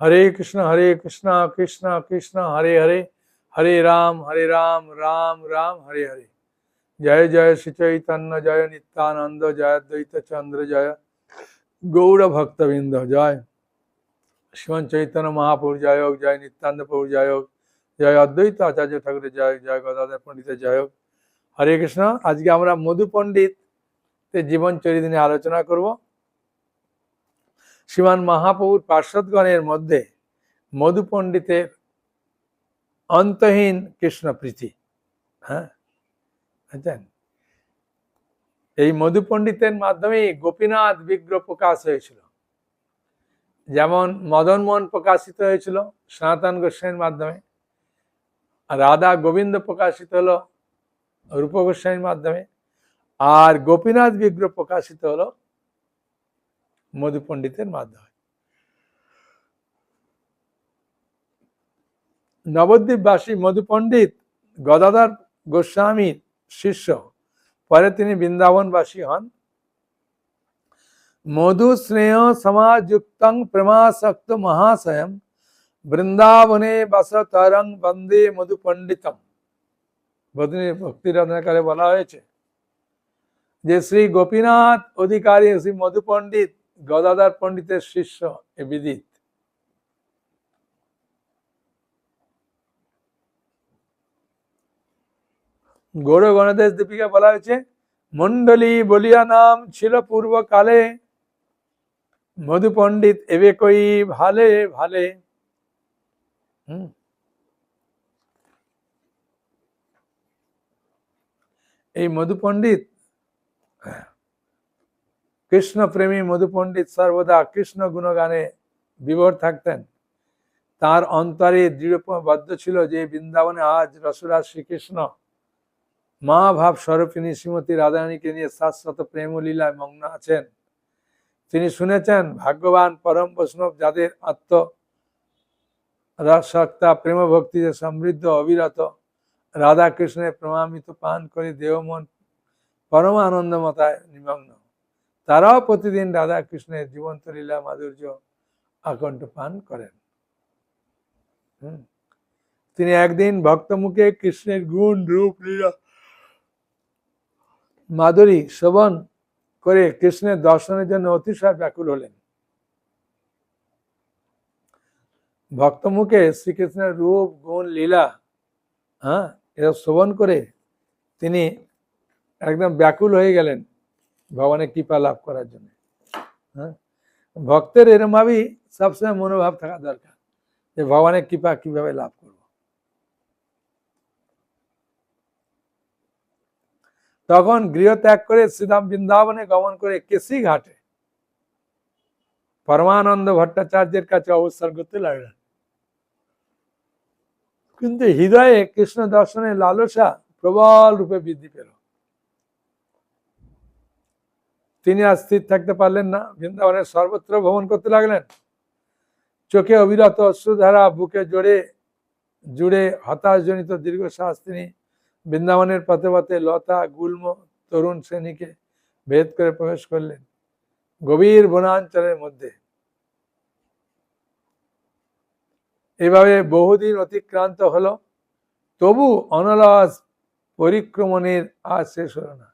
হরে কৃষ্ণ হরে কৃষ্ণ কৃষ্ণ কৃষ্ণ হরে হরে হরে রাম হরে রাম রাম রাম হরে হরে জয় জয় শ্রী চৈতন্য জয় নিত্যানন্দ জয় দ্বৈত চন্দ্র জয় গৌর ভক্তবৃন্দ জয় শিবন চৈতন্য মহাপুর জয় হোক জয় নিত্যানন্দ প্রভু জয় হোক জয় অদ্বৈত আচার্য ঠাকুরের জয় হোক, জয় গদাধর পণ্ডিতের জয় হোক হরে কৃষ্ণ আজকে আমরা মধু পণ্ডিত জীবন চরিত্র নিয়ে আলোচনা করব শ্রীমান মহাপ্রভুর পার্শ্বদগণের মধ্যে মধু পণ্ডিতের অন্তহীন কৃষ্ণ প্রীতি হ্যাঁ? এই মধু পণ্ডিতের মাধ্যমেই গোপীনাথ বিগ্রহ প্রকাশ হয়েছিল। যেমন মদন মোহন প্রকাশিত হয়েছিল সনাতন গোস্বামীর মাধ্যমে, রাধা গোবিন্দ প্রকাশিত হলো রূপ গোস্বামীর মাধ্যমে, আর গোপীনাথ বিগ্রহ প্রকাশিত হলো মধু পণ্ডিতের মাধ্যমে। নবদ্বীপবাসী মধু পণ্ডিত গদাধর গোস্বামীর শিষ্য, পরে তিনি বৃন্দাবনবাসী হন। মধু স্নেহ সমাযুক্তং প্রেমাসক্ত মহাশয়ম বৃন্দাবনে বসতরং বন্দে মধু পণ্ডিতম ভক্তি রত্নাকারে বলা হয়েছে যে শ্রী গোপীনাথ অধিকারী, শ্রী মধু পণ্ডিত গদাধর পণ্ডিতের শিষ্য এ বিদিত। গৌর গণদেশ দীপিকা বলা হয়েছে মন্ডলী বলিয়া নাম ছিল পূর্বকালে, মধু পণ্ডিত এবে কই ভালে ভালে। এই মধু পণ্ডিত কৃষ্ণ প্রেমী মধু পণ্ডিত সর্বদা কৃষ্ণ গুণগানে বিভোর থাকতেন। তার অন্তরে দৃঢ়বদ্ধ ছিল যে বৃন্দাবনে আজ রসরাজ শ্রীকৃষ্ণ। মা ভাব স্বরূপিনী শ্রীমতী রাধারানীকে নিয়ে শাশ্বত প্রেম ও লীলায় মগ্ন আছেন। তিনি শুনেছেন, ভাগ্যবান পরম বৈষ্ণব যাদের আত্ম রসক্তা প্রেম ভক্তিতে সমৃদ্ধ, অবিরত রাধা কৃষ্ণের প্রমামিত পান করে দেহমন পরম আনন্দমতায় নিমগ্ন। তারাও প্রতিদিন রাধা কৃষ্ণের জীবন্ত লীলা মাধুর্য আকণ্ঠ পান করেন। তিনি একদিন ভক্তমুখে কৃষ্ণের গুণ, রূপ, লীলা, মাধুরী শোভন করে কৃষ্ণের দর্শনের জন্য অতিশয় ব্যাকুল হলেন। ভক্তমুখে শ্রীকৃষ্ণের রূপ, গুণ, লীলা হ্যাঁ এরা শোভন করে তিনি একদম ব্যাকুল হয়ে গেলেন। ভগবানের কৃপা লাভ করার জন্য। হ্যাঁ? ভক্তের এরমভাবেই সবসময় মনোভাব থাকা দরকার যে ভগবানের কৃপা কীভাবে লাভ করব। তখন গৃহ ত্যাগ করে শ্রীধাম বৃন্দাবনে গমন করে কেসি ঘাটে পরমানন্দ ভট্টাচার্যের কাছে অবস্থান করতে লাগলেন। কিন্তু হৃদয়ে কৃষ্ণ দর্শনের লালসা প্রবল রূপে বৃদ্ধি পেল। তিনি আর স্থির থাকতে পারলেন না। বৃন্দাবনের সর্বত্র ভ্রমণ করতে লাগলেন। চোখে অবিরত অশ্রুধারা, বুকে জোরে জুড়ে হতাশজনিত দীর্ঘশ্বাস তিনি বৃন্দাবনের পথে পথে লতা, গুল্ম, তরুণ শ্রেণীকে ভেদ করে প্রবেশ করলেন গভীর বনাঞ্চলের মধ্যে। এভাবে বহুদিন অতিক্রান্ত হলো, তবু অনলস পরিক্রমণের আর শেষ হলো না।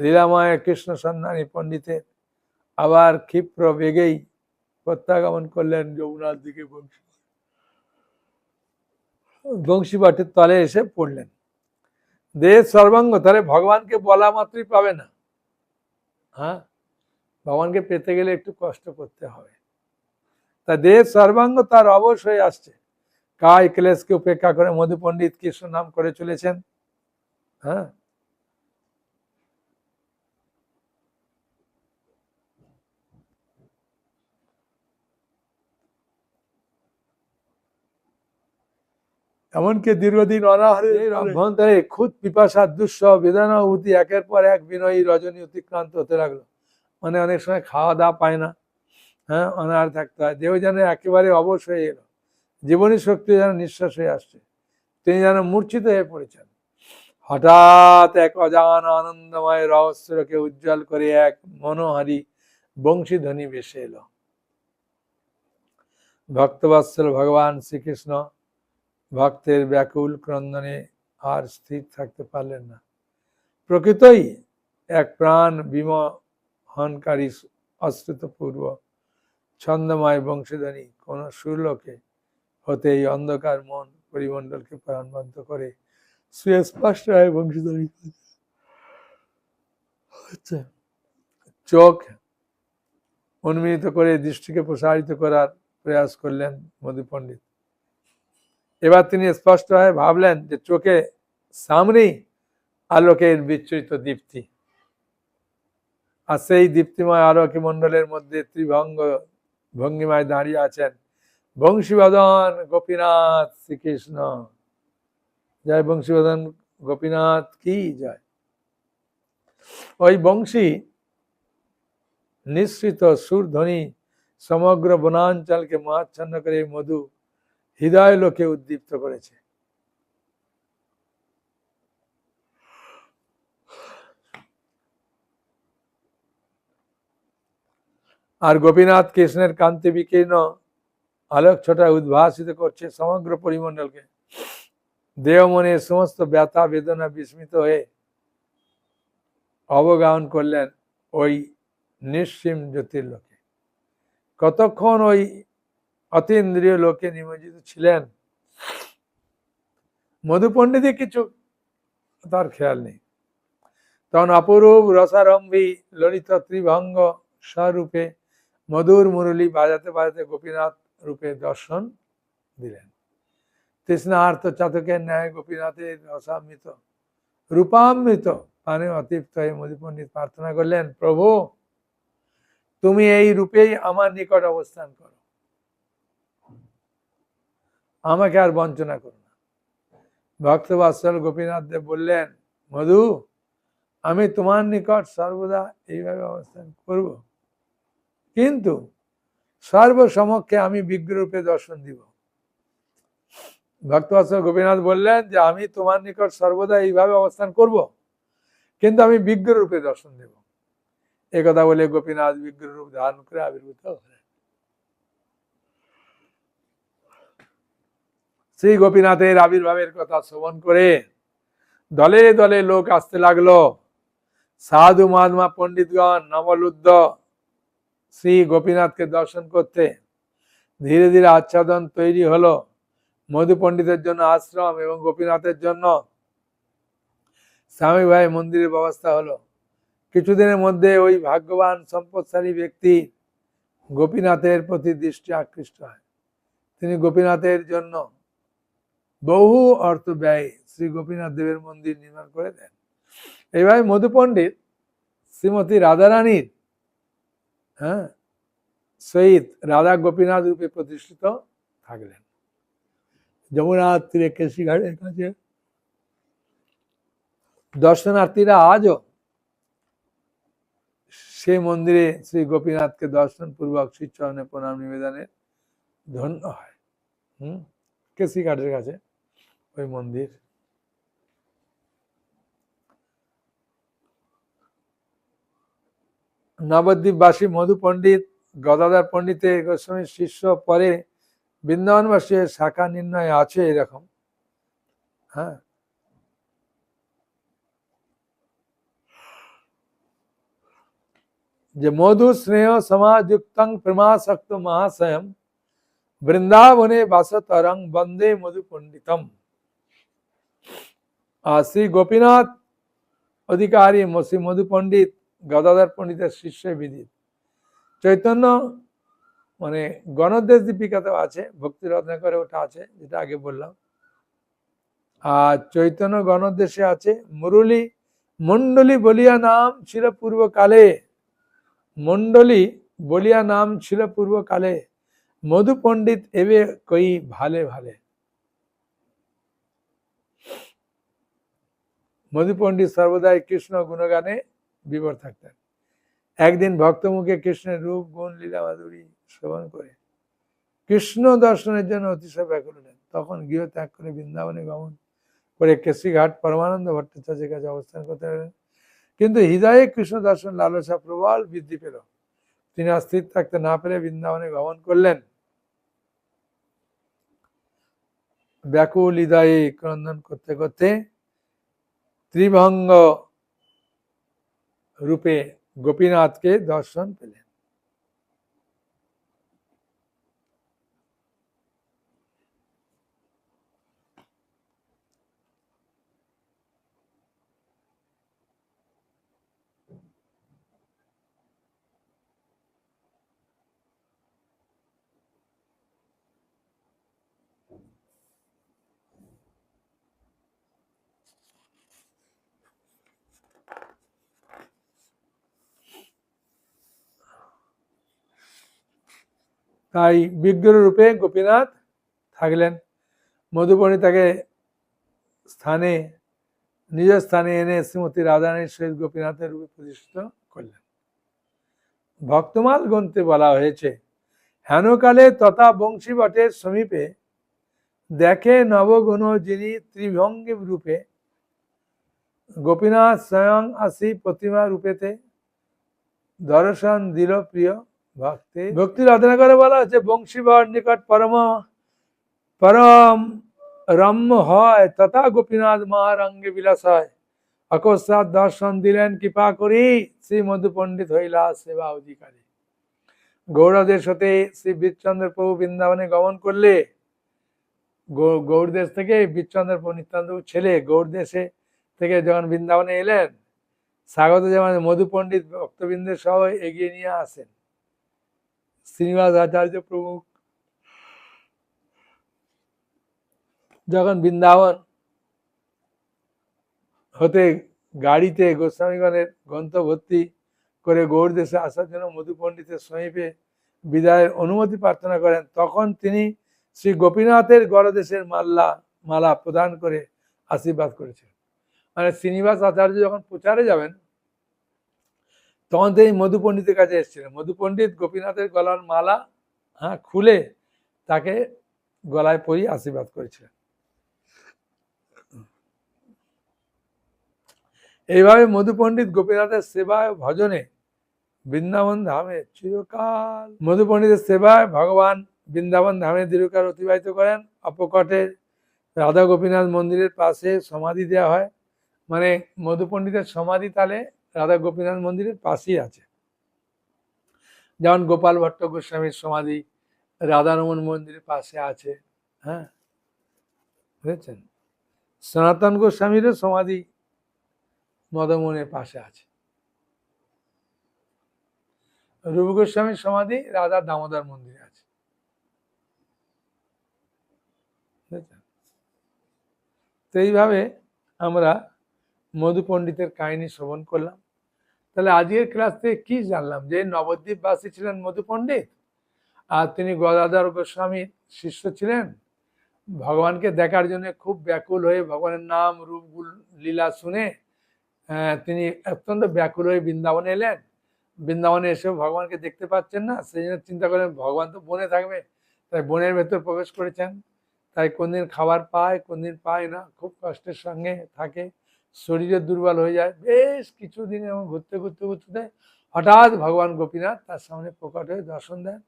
লীলাময় কৃষ্ণ সন্ধানী পণ্ডিতের আবার ক্ষিপ্র বেগেই প্রত্যাগমন করলেন যমুনার দিকে বংশী। বংশীবাটের তলে এসে পড়লেন। দেশ সর্বাঙ্গ, তাহলে ভগবানকে বলা মাত্রই পাবে না। হ্যাঁ? ভগবানকে পেতে গেলে একটু কষ্ট করতে হবে। তা দেশ সর্বাঙ্গ তার অবশ্যই আসছে। কায় ক্লেশকে উপেক্ষা করে মধু পণ্ডিত কৃষ্ণ নাম করে চলেছেন। হ্যাঁ? এমনকি দীর্ঘদিন অনাহারে অভ্যন্তরে খুদ পিপাসা দুঃস বেদনা উতি একের পর এক বিনয়ী রজনী অতিক্রান্ত হতে লাগল। মানে অনেক সময় খাওয়া দাওয়া পায় না। হ্যাঁ অনাহার থাকতে হয়। দেহ যেন একেবারে অবশ হয়ে এলো। জীবনী শক্তি যেন নিঃশ্বাস হয়ে আসছে। তিনি যেন মূর্ছিত হয়ে পড়েছেন। হঠাৎ এক অজান আনন্দময় রহস্যকে উজ্জ্বল করে এক মনোহারী বংশীধ্বনি ভেসে এলো। ভক্তবৎসল ভগবান শ্রীকৃষ্ণ ভক্তের ব্যাকুল ক্রন্দনে আর স্থির থাকতে পারলেন না। প্রকৃতই এক প্রাণ বিমোহনকারী অশ্রুতপূর্ব ছন্দময় বংশীধ্বনি কোন সুরলোকে হতে এই অন্ধকার মন পরিমণ্ডলকে প্রাণবন্ত করে সুস্পষ্ট হয় বংশীধ্বনি হচ্ছে চোখ উন্মিলিত করে দৃষ্টিকে প্রসারিত করার প্রয়াস করলেন মধু পণ্ডিত এবার তিনি স্পষ্ট হয়ে ভাবলেন যে চোখে সামনেই আলোকের বিচ্ছুরিত দীপ্তি। আর সেই দীপ্তিময় আলোকে মণ্ডলের মধ্যে ত্রিভঙ্গ ভঙ্গিমায় দাঁড়িয়ে আছেন বংশীবদন গোপীনাথ শ্রীকৃষ্ণ। জয় বংশীবদন গোপীনাথ, কি জয়? ওই বংশী নিঃসৃত সুরধ্বনি সমগ্র বনাঞ্চলকে মহাচ্ছন্ন করে মধু হৃদয় লোকে উদ্দীপ্ত করেছে। আর গোপীনাথ কৃষ্ণের কান্তি বিকীর্ণ আলোক ছোটা উদ্ভাসিত করছে সমগ্র পরিমণ্ডলকে। দেহ মনে সমস্ত ব্যথা বেদনা বিস্মিত হয়ে অবগাহন করলেন ওই নিঃসীম জ্যোতির্লোকে। কতক্ষণ ওই অতীন্দ্রিয় লোকে নিমজ্জিত ছিলেন। মধু কিছু তার খেয়াল নেই। তখন অপরূপ রসারম্ভী ললিত ত্রিভঙ্গ স্বরূপে মধুর মুরলী বাজাতে বাজাতে গোপীনাথ রূপে দর্শন দিলেন। তৃষ্ণার্থ চাতকের ন্যায় গোপীনাথের রসামৃত, রূপামৃত পানে অতিপ্ত হয়ে মধু পণ্ডিত প্রার্থনা করলেন, প্রভু, তুমি এই রূপেই আমার নিকট অবস্থান করো। আমাকে আর বঞ্চনা করো না। ভক্তবাৎসল গোপীনাথ দেব বললেন, মধু, আমি তোমার নিকট সর্বদা এইভাবে অবস্থান করব। কিন্তু সর্বসমক্ষে আমি বিগ্রহরূপে দর্শন দিব। ভক্তবাৎসল গোপীনাথ বললেন যে, আমি তোমার নিকট সর্বদা এইভাবে অবস্থান করব, কিন্তু আমি বিগ্রহরূপে দর্শন দেব। কথা বলে গোপীনাথ বিগ্রহ রূপ ধারণ করে আবির্ভূত হলেন। শ্রী গোপীনাথের আবির্ভাবের কথা শ্রবণ করে দলে দলে লোক আসতে লাগল। সাধু মহাত্মা পণ্ডিতগণ নবলুদ্ধ শ্রী গোপীনাথকে দর্শন করতে। ধীরে ধীরে আচ্ছাদন তৈরি হলো। মধু পণ্ডিতের জন্য আশ্রম এবং গোপীনাথের জন্য স্বামী ভাই মন্দিরের ব্যবস্থা হলো। কিছুদিনের মধ্যে ওই ভাগ্যবান সম্পদশালী ব্যক্তি গোপীনাথের প্রতি দৃষ্টি আকৃষ্ট হয়। তিনি গোপীনাথের জন্য বহু অর্থ ব্যয় শ্রী গোপীনাথ দেবের মন্দির নির্মাণ করে দেন। এইভাবে মধু পণ্ডিত শ্রীমতী রাধারানীর হ্যাঁ সহিত রাধা গোপীনাথ রূপে প্রতিষ্ঠিত থাকলেন। যমুনা তীরে কেশিঘাটের কাছে। দর্শনার্থীরা আজও সেই মন্দিরে শ্রী গোপীনাথকে দর্শন পূর্বক শ্রীচরণে প্রণাম নিবেদনের ধন্য হয়। হম, কেশিঘাটের কাছে। ওই মন্দির। নবদ্বীপবাসী মধু পণ্ডিত, গদাধর পণ্ডিতের গোস্বামীর শিষ্য পরে বৃন্দাবনবাসী শাখা নির্ণয় আছে এরকম। হ্যাঁ। যে মধু স্নেহ সমাযুক্তং প্রেমাসক্ত মহাশয়ম বৃন্দাবনে বাসতরং বন্দে মধু পণ্ডিতম। আর শ্রী গোপীনাথ অধিকারী শ্রী মধু পণ্ডিত, গদাধর পণ্ডিতের শিষ্য বিদিত। চৈতন্য মানে গণদেশ দীপিকাতেও আছে ভক্তি রত্নাকরে ওটা আছে, যেটা আগে বললাম। আর চৈতন্য গণদেশে আছে, মুরলী মন্ডলী বলিয়া নাম ছিল পূর্বকালে। মন্ডলী বলিয়া নাম ছিল পূর্বকালে। মধু পণ্ডিত এবে কই ভালে ভালে। মধু পণ্ডিত সর্বদাই কৃষ্ণ গুণগানে বিবর থাকতেন। একদিন ভক্তমুখে কৃষ্ণের রূপ, গুণ, লীলা, মাধুরী শ্রবণ করে কৃষ্ণ দর্শনের জন্য অতিশয় ব্যাকুল হলেন। তখন গৃহ ত্যাগ করে বৃন্দাবনে গমন করে কেশরীঘাট পরমানন্দ ভট্টাচার্যের কাছে অবস্থান করতে পারেন কিন্তু হৃদয়ে কৃষ্ণ দর্শন লালসা প্রবল বৃদ্ধি পেল। তিনি আর স্থির থাকতে না পেরে বৃন্দাবনে গমন করলেন। ব্যাকুল হৃদয়ে ক্রন্দন করতে করতে ত্রিভঙ্গ রূপে গোপীনাথকে দর্শন পেলেন তাই বিগ্রহ রূপে গোপীনাথ থাকলেন। মধুবনী তাকে স্থানে, নিজ স্থানে এনে শ্রীমতী রাধারানীর সহিত গোপীনাথের রূপে প্রতিষ্ঠিত করলেন। ভক্তমাল গ্রন্থে বলা হয়েছে, হেনকালে তথা বংশী বটের সমীপে দেখে নবগুণ যিনি ত্রিভঙ্গী রূপে গোপীনাথ স্বয়ং আসি প্রতিমা রূপেতে দর্শন দিল প্রিয় ভক্তি। ভক্তি রচনা করে বলা হচ্ছে, বংশীবর নিকট পরম পরম রম্য হয়, তথা গোপীনাথ মহারঙ্গে বিলাস হয় অকস্মাৎ দর্শন দিলেন, কৃপা করি, শ্রী মধু পণ্ডিত হইলা সেবা অধিকারী। গৌড়দেশ হতে শ্রী বীরচন্দ্র প্রভু বৃন্দাবনে গমন করলে, গৌ- গৌড়দেশ থেকে বীরচন্দ্র প্রভু নিত্যান্ত ছেলে গৌড়দেশে থেকে যখন বৃন্দাবনে এলেন, স্বাগত যেমন মধু পণ্ডিত ভক্তবৃন্দের সহ এগিয়ে নিয়ে আসেন। শ্রীনিবাস আচার্য প্রমুখ। যখন বৃন্দাবন হতে গাড়িতে গোস্বামীগণের গ্রন্থ ভর্তি করে গৌড় দেশে আসার জন্য মধু পণ্ডিতের সমীপে বিদায়ের অনুমতি প্রার্থনা করেন, তখন তিনি শ্রী গোপীনাথের গড়দেশের মাল্লা, মালা প্রদান করে আশীর্বাদ করেছেন মানে শ্রীনিবাস আচার্য যখন প্রচারে যাবেন তখন তিনি মধু পণ্ডিতের কাছে এসেছিলেন। মধু পণ্ডিত গোপীনাথের গলার মালা হ্যাঁ খুলে তাকে গলায় পরিয়ে আশীর্বাদ করেছিলেন। এইভাবে মধু পণ্ডিত গোপীনাথের সেবায় ভজনে বৃন্দাবন ধামে চিরকাল মধু পণ্ডিতের সেবায় ভগবান বৃন্দাবন ধামে দীর্ঘকাল অতিবাহিত করেন। অপকটে রাধা গোপীনাথ মন্দিরের পাশে সমাধি দেওয়া হয়। মানে মধু পণ্ডিতের সমাধি তালে রাধা গোপীনাথ মন্দিরের পাশেই আছে। যেমন গোপাল ভট্ট গোস্বামীর সমাধি, রাধারমন মন্দিরের পাশে আছে হ্যাঁ? বুঝেছেন? সনাতন গোস্বামীরও সমাধি মদমনের পাশে আছে। রূপ গোস্বামীর সমাধি রাধা দামোদর মন্দিরে আছে। তো এইভাবে আমরা মধু পণ্ডিতের কাহিনী শ্রবণ করলাম। তাহলে আজকের ক্লাস থেকে কি জানলাম? যে নবদ্বীপবাসী ছিলেন মধু পণ্ডিত আর তিনি গদাধর গোস্বামীর শিষ্য ছিলেন। ভগবানকে দেখার জন্য খুব ব্যাকুল হয়ে ভগবানের নাম রূপগুল লীলা শুনে তিনি অত্যন্ত ব্যাকুল হয়ে বৃন্দাবনে এলেন। বৃন্দাবনে এসেও ভগবানকে দেখতে পাচ্ছেন না, সেই জন্য চিন্তা করেন ভগবান তো বনে থাকবে, তাই বনের ভেতর প্রবেশ করেছেন। তাই কোনদিন খাবার পায়, কোনদিন পায় না, খুব কষ্টের সঙ্গে থাকে। শরীরে দুর্বল হয়ে যায়। বেশ কিছুদিন এমন ঘুরতে ঘুরতে ঘুরতে হঠাৎ ভগবান গোপীনাথ তার সামনে প্রকট হয়ে দর্শন দেন।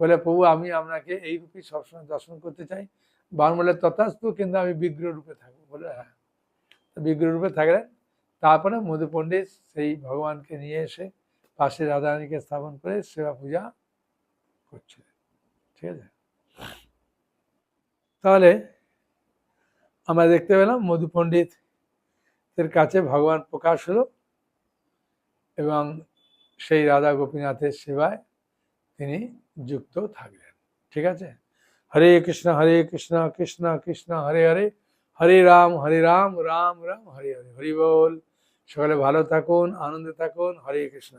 বলে, প্রভু, আমি আপনাকে এই রূপে সবসময় দর্শন করতে চাই। বান বলে তথাস্তু, কিন্তু আমি বিগ্রহ রূপে থাকব। বলে হ্যাঁ তো বিগ্রহ রূপে থাকলেন। তারপরে মধু পণ্ডিত সেই ভগবানকে নিয়ে এসে পাশে রাধারানীকে স্থাপন করে সেবা পূজা করছিলেন ঠিক আছে? তাহলে আমরা দেখতে পেলাম মধু পণ্ডিত এর কাছে ভগবান প্রকাশ হলো এবং সেই রাধা গোপীনাথের সেবায় তিনি যুক্ত থাকলেন। ঠিক আছে? হরে কৃষ্ণ হরে কৃষ্ণ কৃষ্ণ কৃষ্ণ, হরে হরে হরে রাম হরে রাম রাম রাম, হরে হরে, হরি বল। সকালে ভালো থাকুন, আনন্দে থাকুন, হরে কৃষ্ণ।